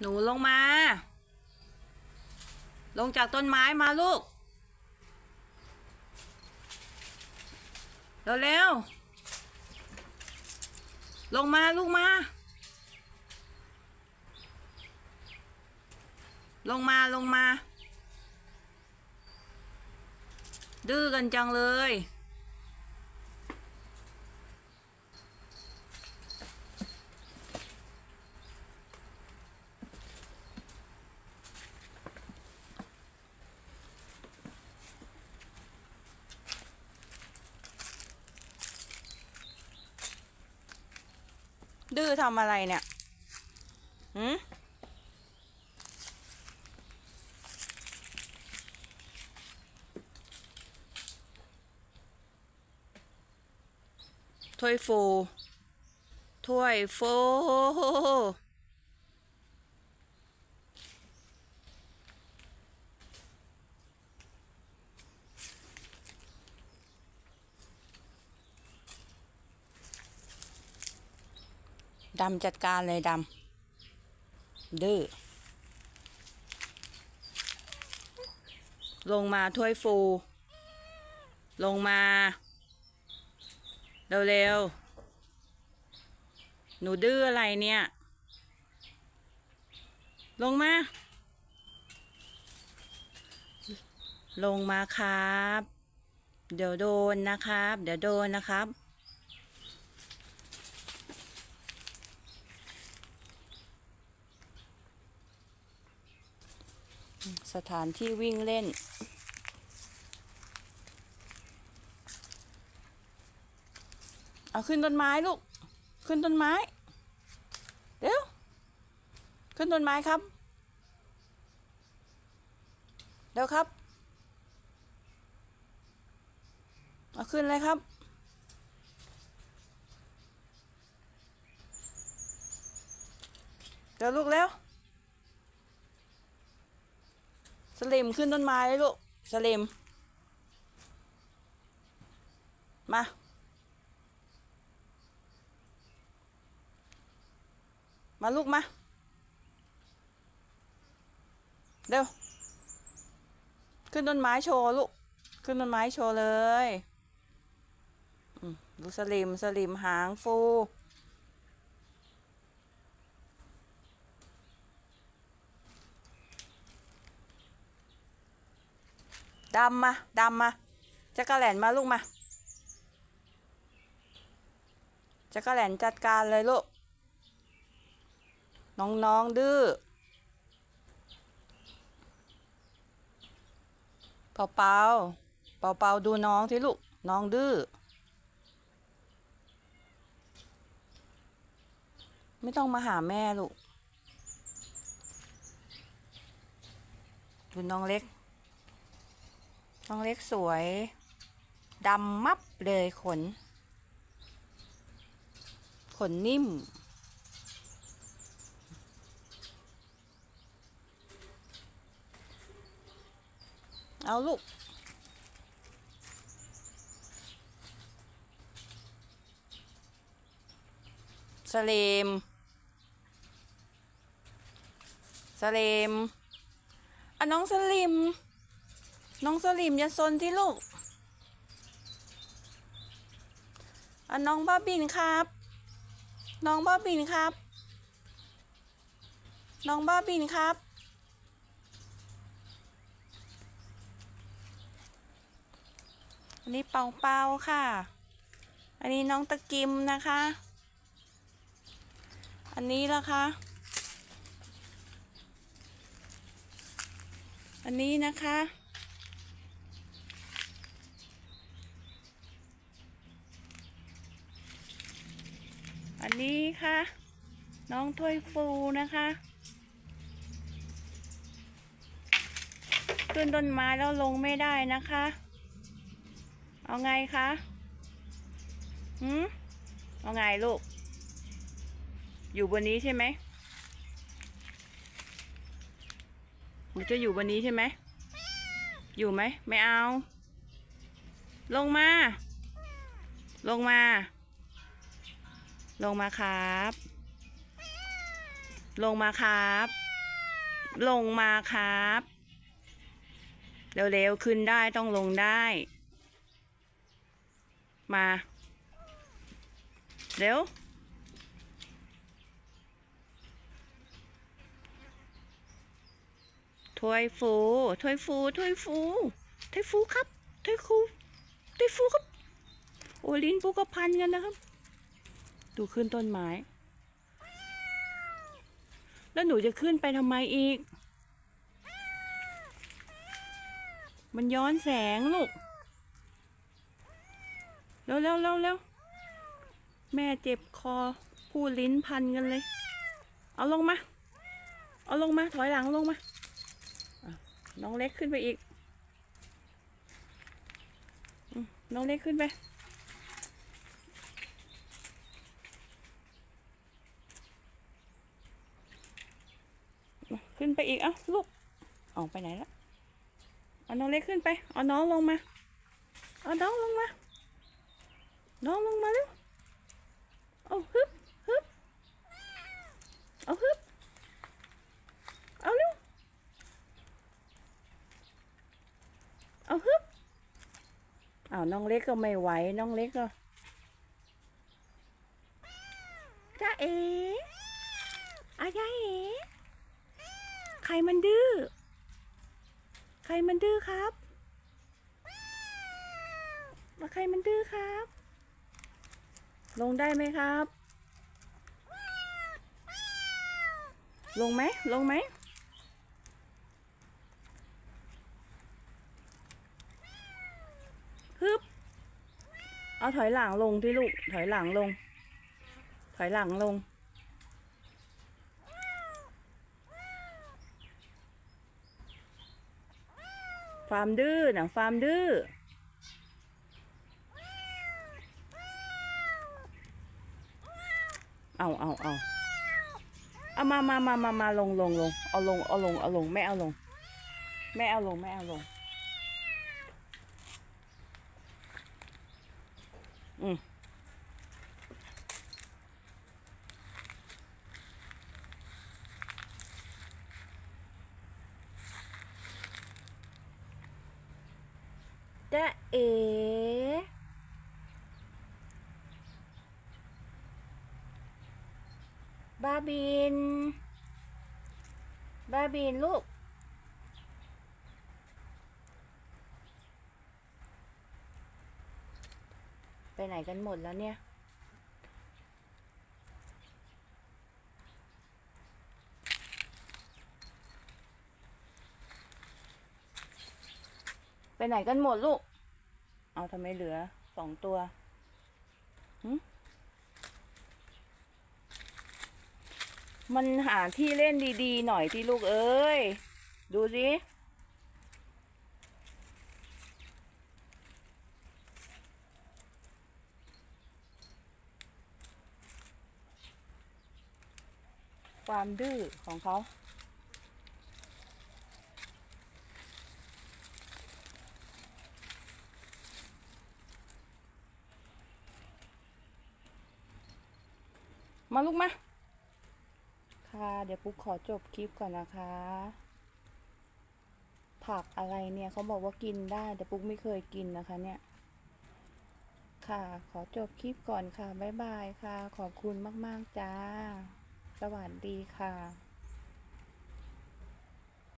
หนูลงมา ลงจากต้นไม้มาลูก เร็วๆ ลงมาลูกมา ลงมาลงมา ดื้อกันจังเลย ดื้อทำอะไรเนี่ยหืมถ้วยโฟถ้วยโฟ ดำจัดการเลยดำดื้อลงมาถ้วยฟู ลงมา เร็วๆ หนูดื้ออะไรเนี่ย ลงมา ลงมาครับ เดี๋ยวโดนนะครับ เดี๋ยวโดนนะครับ สถานที่วิ่งเล่น เอาขึ้นต้นไม้ลูก ขึ้นต้นไม้เร็วขึ้นต้นไม้ครับเร็วครับ เอาขึ้นเลยครับเร็วลูกเร็ว สลิมขึ้นต้นไม้เลยลูกสลิมมามาลูกมา เร็ว ขึ้นต้นไม้โชว์ลูก ขึ้นต้นไม้โชว์เลย ดูสลิมสลิมหางฟู ดำมาดำมาจักรแหลนมาลูกมาจักรแหลนจัดการเลยลูก น้องๆดื้อเปาเปาเปาเปาดูน้องที่ลูก น้องดื้อไม่ต้องมาหาแม่ลูกดูน้องเล็ก น้องเล็กสวยดำมับเลยขน ขนนิ่ม เอาลูกสเลมสเลมอะน้องสลิม น้องสลิมอย่าซนที่ลูกอะน้องบ้าบินครับ น้องบ้าบินครับ น้องบ้าบินครับ อันนี้เปาเปาค่ะ อันนี้น้องตะกิมนะคะ อันนี้ละคะ อันนี้นะคะ อันนี้ค่ะ น้องถ้วยฟูนะคะ ขึ้นต้นไม้แล้วลงไม่ได้นะคะ เอาไงคะหืมเอาไงลูก อยู่บนนี้ใช่ไหมหนูจะอยู่บนนี้ใช่ไหม อยู่ไหม ไม่เอา ลงมา ลงมา ลงมาครับ ลงมาครับ ลงมาครับ เร็วๆ ขึ้นได้ต้องลงได้ มา เร็ว ถ้วยฟู ถ้วยฟู ถ้วยฟู ถ้วยฟูครับ ถ้วยฟูถ้วยฟูครับ โอ้ลิ้นปูก็พันกันนะครับ ดูขึ้นต้นไม้ แล้วหนูจะขึ้นไปทำไมอีก มันย้อนแสงลูก เร็วเร็วเร็วเร็วแม่เจ็บคอ พูดลิ้นพันกันเลย เอาลงมา เอาลงมา ถอยหลังลงมา น้องเล็กขึ้นไปอีก น้องเล็กขึ้นไป ขึ้นไปอีก เอ้าลูก ออกไปไหนแล้วเอาน้องเล็กขึ้นไป เอาน้องลงมา เอาน้องลงมา น้องลงมาเร็ว เอาฮึบฮึบเอาฮึบเอาเร็ว เอาฮึบเอาน้องเล็กก็ไม่ไหว น้องเล็กก็จ้าเอ๋อาจ้าเอ๋ รมันดื้อ ใครมันดื้อครับมาใครมันดื้อครับ ลงได้ไหมครับ ลงไหมลงไหมฮึบ เอาถอยหลังลงที่ลูก ถอยหลังลง ถอยหลังลง ฟาร์มดื้อนะฟาร์มดื้อเอาเอาเอาเอามามามามามาลงลงลงเอาลงเอาลงเอาลงแม่เอาลงแม่เอาลงแม่เอาลงอืม จะเอ๋บ้าบิน บ้าบินลูก ไปไหนกันหมดแล้วเนี่ย ไปไหนกันหมดลูก เอาทำไมเหลือสองตัวมันหาที่เล่นดีๆ หน่อยที่ลูกเอ้ย ดูสิ ความดื้อของเขา มาลูกมา ค่ะ เดี๋ยวปุ๊กขอจบคลิปก่อนนะคะ ผักอะไรเนี่ยเขาบอกว่ากินได้ แต่ปุ๊กไม่เคยกินนะคะเนี่ย ค่ะขอจบคลิปก่อนค่ะ บ๊ายบายค่ะ ขอบคุณมาก ๆ จ้า สวัสดีค่ะ